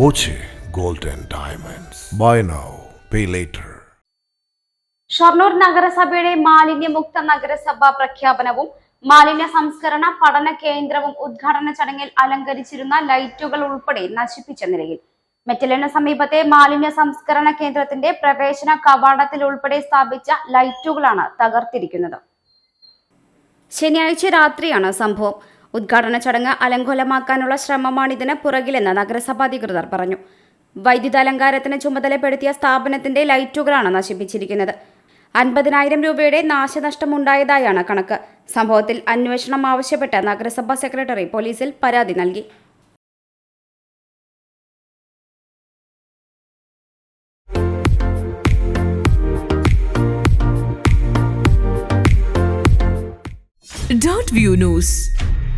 Gold and Diamonds. Buy now, pay later. Shoranur നഗരസഭയുടെ മാലിന്യമുക്ത നഗരസഭാ പ്രഖ്യാപനവും മാലിന്യ സംസ്കരണ പഠന കേന്ദ്രവും ഉദ്ഘാടന ചടങ്ങിൽ അലങ്കരിച്ചിരുന്ന ലൈറ്റുകൾ ഉൾപ്പെടെ നശിപ്പിച്ച നിലയിൽ മെറ്റലിന് സമീപത്തെ മാലിന്യ സംസ്കരണ കേന്ദ്രത്തിന്റെ പ്രവേശന കവാടത്തിൽ ഉൾപ്പെടെ സ്ഥാപിച്ച ലൈറ്റുകളാണ് തകർത്തിരിക്കുന്നത് ശനിയാഴ്ച രാത്രിയാണ് സംഭവം ഉദ്ഘാടന ചടങ്ങ് അലങ്കോലമാക്കാനുള്ള ശ്രമമാണിതിന് പുറകിലെന്ന് നഗരസഭാ അധികൃതർ പറഞ്ഞു. വൈദ്യുത അലങ്കാരത്തിന് ചുമതലപ്പെടുത്തിയ സ്ഥാപനത്തിന്റെ ലൈറ്റുകളാണ് നശിപ്പിച്ചിരിക്കുന്നത്. അൻപതിനായിരം രൂപയുടെ നാശനഷ്ടമുണ്ടായതായാണ് കണക്ക്. സംഭവത്തിൽ അന്വേഷണം ആവശ്യപ്പെട്ട് നഗരസഭാ സെക്രട്ടറി പോലീസിൽ പരാതി നൽകി. Dot view news.